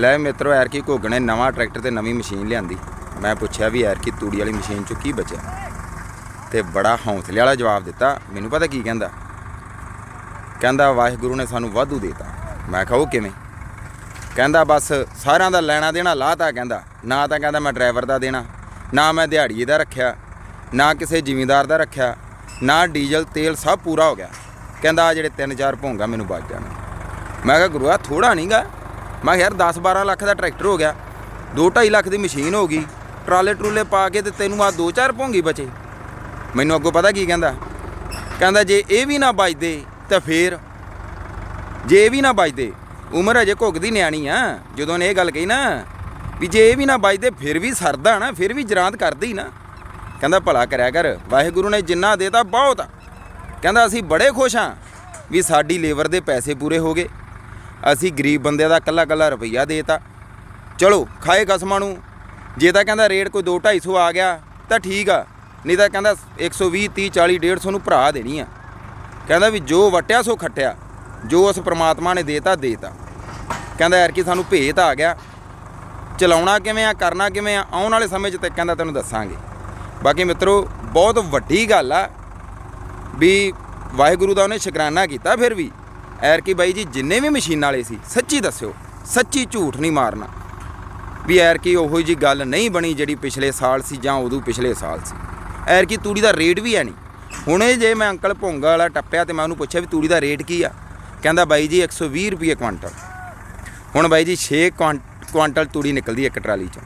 ਲੈ ਮਿੱਤਰੋ ਐਰ ਕੀ ਘੁੱਗ ਨਵਾਂ ਟਰੈਕਟਰ ਤੇ ਨਵੀਂ ਮਸ਼ੀਨ ਲਿਆਂਦੀ। ਮੈਂ ਪੁੱਛਿਆ ਵੀ ਐਰ ਕੀ ਤੂੜੀ ਵਾਲੀ ਮਸ਼ੀਨ ਚੋਂ ਕੀ ਬਚਿਆ? ਤੇ ਬੜਾ ਹੌਂਸਲੇ ਵਾਲਾ ਜਵਾਬ ਦਿੱਤਾ, ਮੈਨੂੰ ਪਤਾ ਕੀ ਕਹਿੰਦਾ? ਕਹਿੰਦਾ, ਵਾਹਿਗੁਰੂ ਨੇ ਸਾਨੂੰ ਵਾਧੂ ਦੇਤਾ। ਮੈਂ ਕਿਹਾ, ਉਹ ਕਿਵੇਂ? ਕਹਿੰਦਾ, ਬਸ ਸਾਰਿਆਂ ਦਾ ਲੈਣਾ ਦੇਣਾ ਲਾਤਾ ਕਹਿੰਦਾ, ਨਾ ਤਾਂ ਕਹਿੰਦਾ ਮੈਂ ਡਰਾਈਵਰ ਦਾ ਦੇਣਾ, ਨਾ ਮੈਂ ਦਿਹਾੜੀਏ ਦਾ ਰੱਖਿਆ, ਨਾ ਕਿਸੇ ਜ਼ਿਮੀਂਦਾਰ ਦਾ ਰੱਖਿਆ, ਨਾ ਡੀਜ਼ਲ, ਤੇਲ ਸਭ ਪੂਰਾ ਹੋ ਗਿਆ। ਕਹਿੰਦਾ ਆ ਜਿਹੜੇ ਤਿੰਨ ਚਾਰ ਭੋਂਗਾ ਮੈਨੂੰ ਬਚ ਜਾਣਾ। ਮੈਂ ਕਿਹਾ, ਗੁਰੂਆ ਥੋੜਾ ਨਹੀਂਗਾ ਮੈਂ ਕਿਹਾ ਯਾਰ 10 12 ਲੱਖ ਦਾ ਟਰੈਕਟਰ ਹੋ ਗਿਆ 2.5 ਲੱਖ ਦੀ ਮਸ਼ੀਨ ਹੋ ਗਈ, ਟਰਾਲੇ ਟਰੂਲੇ ਪਾ ਕੇ ਤੇ ਤੈਨੂੰ ਆ ਦੋ ਚਾਰ ਭੋਂਗੀ ਬਚੇ। ਮੈਨੂੰ ਅੱਗੋਂ ਪਤਾ ਕੀ ਕਹਿੰਦਾ? ਕਹਿੰਦਾ ਜੇ ਇਹ ਵੀ ਨਾ ਬਚਦੇ ਤਾਂ ਫੇਰ, ਜੇ ਇਹ ਵੀ ਨਾ ਬਚਦੇ ਉਮਰ ਅਜੇ ਘੁੱਗਦੀ ਨਿਆਣੀ ਆ, ਜਦੋਂ ਨੇ ਇਹ ਗੱਲ ਕਹੀ ਨਾ, ਵੀ ਜੇ ਇਹ ਵੀ ਨਾ ਬਚਦੇ ਫਿਰ ਵੀ ਸਰਦਾ ਨਾ, ਫਿਰ ਵੀ ਜਰਾਂਦ ਕਰਦੀ ਨਾ। ਕਹਿੰਦਾ ਭਲਾ ਕਰਿਆ ਕਰ, ਵਾਹਿਗੁਰੂ ਨੇ ਜਿੰਨਾ ਦੇਤਾ ਬਹੁਤ ਕਹਿੰਦਾ ਅਸੀਂ ਬੜੇ ਖੁਸ਼ ਹਾਂ ਵੀ ਸਾਡੀ ਲੇਬਰ ਦੇ ਪੈਸੇ ਪੂਰੇ ਹੋ ਗਏ। ਅਸੀਂ ਗਰੀਬ ਬੰਦੇ ਦਾ ਕੱਲਾ ਕੱਲਾ ਰੁਪਈਆ ਦੇਤਾ। ਚਲੋ, ਖਾਏ ਕਸਮਾਂ ਨੂੰ। ਜੇ ਤਾਂ ਕਹਿੰਦਾ ਰੇਟ ਕੋਈ 2 250 ਆ ਗਿਆ, ਤਾਂ ਠੀਕ ਆ। ਨਹੀਂ ਤਾਂ ਕਹਿੰਦਾ 120 30 40 150 ਨੂੰ ਭਰਾ ਦੇਣੀ ਆ। ਕਹਿੰਦਾ ਵੀ ਜੋ ਵਟਿਆ ਸੋ ਖੱਟਿਆ। ਜੋ ਉਸ ਪ੍ਰਮਾਤਮਾ ਨੇ ਦੇਤਾ ਦੇਤਾ। ਕਹਿੰਦਾ ਯਾਰ ਕਿ ਸਾਨੂੰ ਭੇਤ ਆ ਗਿਆ। ਚਲਾਉਣਾ ਕਿਵੇਂ ਆ, ਕਰਨਾ ਕਿਵੇਂ ਆ, ਆਉਣ ਵਾਲੇ ਸਮੇਂ 'ਚ ਤੇ ਕਹਿੰਦਾ ਤੈਨੂੰ ਦੱਸਾਂਗੇ। ਬਾਕੀ ਮਿੱਤਰੋ, ਬਹੁਤ ਵੱਡੀ ਗੱਲ ਆ ਵੀ ਵਾਹਿਗੁਰੂ ਦਾ ਉਹਨੇ ਸ਼ੁਕਰਾਨਾ ਕੀਤਾ ਫਿਰ ਵੀ। ਐਰ ਕੀ ਬਾਈ ਜੀ, ਜਿੰਨੇ ਵੀ ਮਸ਼ੀਨ ਵਾਲੇ ਸੀ, ਸੱਚੀ ਦੱਸਿਓ, ਸੱਚੀ ਝੂਠ ਨਹੀਂ ਮਾਰਨਾ। ਵੀ ਐਰ ਕੀ ਉਹੋ ਜੀ ਗੱਲ ਨਹੀਂ ਬਣੀ ਜਿਹੜੀ ਪਿਛਲੇ ਸਾਲ ਸੀ ਜਾਂ ਉਦੋਂ ਪਿਛਲੇ ਸਾਲ ਸੀ। ਐਰ ਕੀ ਤੂੜੀ ਦਾ ਰੇਟ ਵੀ ਹੈ ਨਹੀਂ। ਹੁਣੇ ਜੇ ਮੈਂ ਅੰਕਲ ਭੋਂਗਾ ਵਾਲਾ ਟੱਪਿਆ ਤੇ ਮੈਂ ਉਹਨੂੰ ਪੁੱਛਿਆ ਵੀ ਤੂੜੀ ਦਾ ਰੇਟ ਕੀ ਆ? ਕਹਿੰਦਾ ਬਾਈ ਜੀ 120 ਰੁਪਏ ਕੁਆਂਟਲ। ਹੁਣ ਬਾਈ ਜੀ 6 ਕੁਆਂਟਲ ਤੂੜੀ ਨਿਕਲਦੀ ਇੱਕ ਟਰਾਲੀ ਚੋਂ।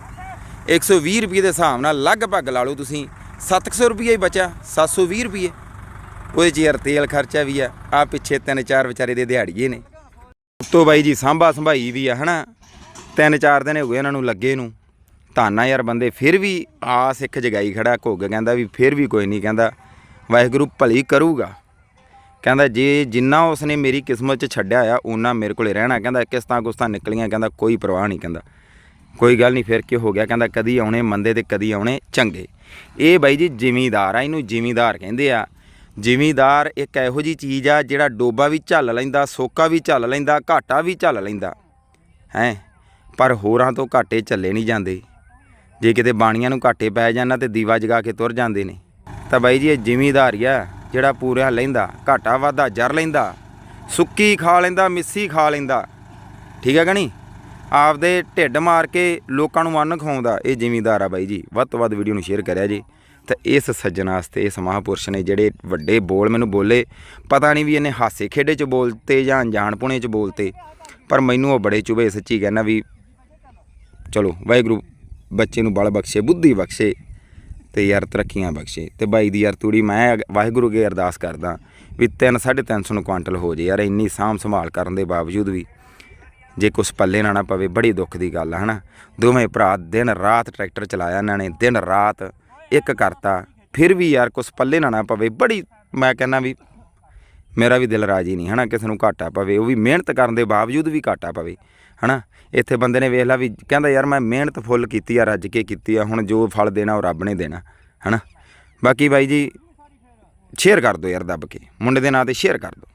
120 ਰੁਪਏ ਦੇ ਹਿਸਾਬ ਨਾਲ ਲਗਭਗ ਲਾ ਲਓ ਤੁਸੀਂ 700 ਰੁਪਏ ਹੀ ਬਚਿਆ 720 ਰੁਪਏ ਉਹਦੇ 'ਚ ਯਾਰ ਤੇਲ ਖਰਚਾ ਵੀ ਆ ਆ ਪਿੱਛੇ ਤਿੰਨ ਚਾਰ ਵਿਚਾਰੇ ਦੇ ਦਿਹਾੜੀਏ ਨੇ। ਉੱਤੋਂ ਬਾਈ ਜੀ ਸਾਂਭਾ ਸੰਭਾਈ ਵੀ ਆ, ਹਨਾ? ਤਿੰਨ ਚਾਰ ਦਿਨ ਹੋ ਗਏ ਇਹਨਾਂ ਨੂੰ ਲੱਗੇ ਨੂੰ। ਧਾਨਾ ਯਾਰ ਬੰਦੇ, ਫਿਰ ਵੀ ਆਸ ਇੱਕ ਜਗਾਈ ਖੜਾ, ਘੁੱਗ ਕਹਿੰਦਾ ਵੀ ਫਿਰ ਵੀ ਕੋਈ ਨਹੀਂ ਕਹਿੰਦਾ, ਵਾਹਿਗੁਰੂ ਭਲੀ ਕਰੂਗਾ। ਕਹਿੰਦਾ ਜੇ ਜਿੰਨਾ ਉਸਨੇ ਮੇਰੀ ਕਿਸਮਤ 'ਚ ਛੱਡਿਆ ਆ ਉਹਨਾਂ ਮੇਰੇ ਕੋਲੇ ਰਹਿਣਾ, ਕਹਿੰਦਾ ਕਿਸ਼ਤਾਂ ਕੁਸਤਾਂ ਨਿਕਲੀਆਂ, ਕਹਿੰਦਾ ਕੋਈ ਪਰਵਾਹ ਨਹੀਂ, ਕਹਿੰਦਾ। ਕੋਈ ਗੱਲ ਨਹੀਂ, ਫਿਰ ਕੀ ਹੋ ਗਿਆ, ਕਹਿੰਦਾ ਕਦੀ ਆਉਣੇ ਮੰਦੇ ਤੇ ਕਦੀ ਆਉਣੇ ਚੰਗੇ। ਇਹ ਬਾਈ ਜੀ ਜ਼ਿਮੀਦਾਰ ਆ, ਇਹਨੂੰ ਜ਼ਿਮੀਦਾਰ ਕਹਿੰਦੇ ਆ। ਜ਼ਿਮੀਦਾਰ ਇੱਕ ਇਹੋ ਜੀ ਚੀਜ਼ ਆ ਜਿਹੜਾ ਡੋਬਾ ਵੀ ਝੱਲ ਲੈਂਦਾ, ਸੋਕਾ ਵੀ ਝੱਲ ਲੈਂਦਾ, ਘਾਟਾ ਵੀ ਝੱਲ ਲੈਂਦਾ। ਹੈ? ਪਰ ਹੋਰਾਂ ਤੋਂ ਘਾਟੇ ਝੱਲੇ ਨਹੀਂ ਜਾਂਦੇ। ਜੇ ਕਿਤੇ ਬਾਣੀਆਂ ਨੂੰ ਘਾਟੇ ਪੈ ਜਾਣਾ ਤੇ ਦੀਵਾ ਜਗਾ ਕੇ ਤੁਰ ਜਾਂਦੇ ਨੇ। ਤਾਂ ਬਾਈ ਜੀ, ਇਹ ਜ਼ਿਮੀਦਾਰੀ ਆ ਜਿਹੜਾ ਪੂਰਾ ਲੈਂਦਾ, ਘਾਟਾ ਵਾਧਾ ਜਰ ਲੈਂਦਾ, ਸੁੱਕੀ ਖਾ ਲੈਂਦਾ, ਮਿੱਸੀ ਖਾ ਲੈਂਦਾ। ਠੀਕ ਹੈ ਕਣੀ ਆਪਦੇ ਢਿੱਡ ਮਾਰ ਕੇ ਲੋਕਾਂ ਨੂੰ ਅੰਨ ਖਵਾਉਂਦਾ ਇਹ ਜ਼ਿਮੀਦਾਰ ਆ ਬਾਈ ਜੀ। ਵੱਧ ਤੋਂ ਵੱਧ ਵੀਡੀਓ ਨੂੰ ਸ਼ੇਅਰ ਕਰਿਆ ਜੀ। ਤਾਂ ਇਸ ਸੱਜਣ ਵਾਸਤੇ, ਇਸ ਮਹਾਪੁਰਸ਼ ਨੇ ਜਿਹੜੇ ਵੱਡੇ ਬੋਲ ਮੈਨੂੰ ਬੋਲੇ, ਪਤਾ ਨਹੀਂ ਵੀ ਇਹਨੇ ਹਾਸੇ ਖੇਡੇ ਚ ਬੋਲਤੇ ਜਾਂ ਅਣਜਾਣਪੁਣੇ ਚ ਬੋਲਤੇ, ਪਰ ਮੈਨੂੰ ਉਹ ਬੜੇ ਚੁਭੇ ਸੱਚੀ ਕਹਿਣਾ ਵੀ ਚਲੋ, ਵਾਹਿਗੁਰੂ ਬੱਚੇ ਨੂੰ ਬਲ ਬਖਸ਼ੇ, ਬੁੱਧੀ ਬਖਸ਼ੇ ਤੇ ਯਾਰ ਤਰੱਕੀਆਂ ਬਖਸ਼ੇ ਤੇ ਬਾਈ ਦੀ ਯਾਰ ਤੂੜੀ ਮੈਂ ਵਾਹਿਗੁਰੂ ਅੱਗੇ ਅਰਦਾਸ ਕਰਦਾ ਵੀ 3 350 ਨੂੰ ਕੁਆਂਟਲ ਹੋ ਜੇ ਯਾਰ, ਇੰਨੀ ਸਾਂਭ ਸੰਭਾਲ ਕਰਨ ਦੇ ਬਾਵਜੂਦ ਵੀ ਜੇ ਕੁਛ ਪੱਲੇ ਨਾ ਨਾ ਪਵੇ, ਬੜੀ ਦੁੱਖ ਦੀ ਗੱਲ ਹੈ ਹਨਾ? ਦੋਵੇਂ ਭਰਾ ਦਿਨ ਰਾਤ ਟਰੈਕਟਰ ਚਲਾਇਆ ਇਹਨਾਂ ਨੇ ਦਿਨ ਰਾਤ ਇੱਕ ਕਰਤਾ, ਫਿਰ ਵੀ ਯਾਰ ਕੁਛ ਪੱਲੇ ਨਾ ਨਾ ਪਵੇ। ਬੜੀ ਮੈਂ ਕਹਿੰਦਾ ਵੀ ਮੇਰਾ ਵੀ ਦਿਲ ਰਾਜੀ ਨਹੀਂ, ਹਨਾ? ਕਿਸੇ ਨੂੰ ਘਾਟਾ ਪਵੇ, ਉਹ ਵੀ ਮਿਹਨਤ ਕਰਨ ਦੇ ਬਾਵਜੂਦ ਵੀ ਘਾਟਾ ਪਵੇ, ਹਨਾ? ਇੱਥੇ ਬੰਦੇ ਨੇ ਵੇਖ ਲਾ ਵੀ ਕਹਿੰਦਾ, ਯਾਰ ਮੈਂ ਮਿਹਨਤ ਫੁੱਲ ਕੀਤੀ ਆ, ਰੱਜ ਕੇ ਕੀਤੀ ਆ, ਹੁਣ ਜੋ ਫਲ ਦੇਣਾ, ਉਹ ਰੱਬ ਨੇ ਦੇਣਾ ਹਨਾ? ਬਾਕੀ ਬਾਈ ਜੀ, ਸ਼ੇਅਰ ਕਰ ਦਿਓ ਯਾਰ ਦੱਬ ਕੇ। ਮੁੰਡੇ ਦੇ ਨਾਂ ਤੇ ਸ਼ੇਅਰ ਕਰ ਦਿਓ।